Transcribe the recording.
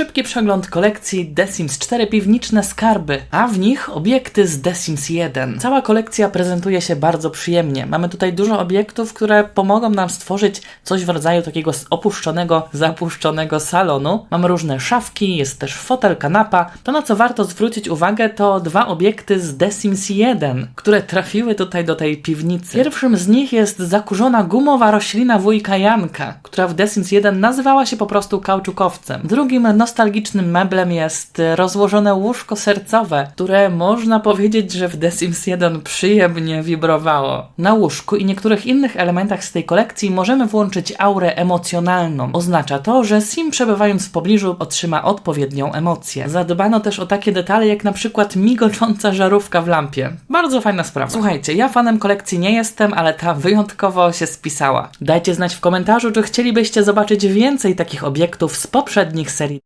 szybki przegląd kolekcji The Sims 4 Piwniczne Skarby, a w nich obiekty z The Sims 1. Cała kolekcja prezentuje się bardzo przyjemnie. Mamy tutaj dużo obiektów, które pomogą nam stworzyć coś w rodzaju takiego opuszczonego, zapuszczonego salonu. Mamy różne szafki, jest też fotel, kanapa. To na co warto zwrócić uwagę to dwa obiekty z The Sims 1, które trafiły tutaj do tej piwnicy. Pierwszym z nich jest zakurzona gumowa roślina wujka Janka, która w The Sims 1 nazywała się po prostu kauczukowcem. Drugim nostalgicznym meblem jest rozłożone łóżko sercowe, które można powiedzieć, że w The Sims 1 przyjemnie wibrowało. Na łóżku i niektórych innych elementach z tej kolekcji możemy włączyć aurę emocjonalną. Oznacza to, że Sim przebywając w pobliżu otrzyma odpowiednią emocję. Zadbano też o takie detale jak na przykład migocząca żarówka w lampie. Bardzo fajna sprawa. Słuchajcie, ja fanem kolekcji nie jestem, ale ta wyjątkowo się spisała. Dajcie znać w komentarzu, czy chcielibyście zobaczyć więcej takich obiektów z poprzednich serii.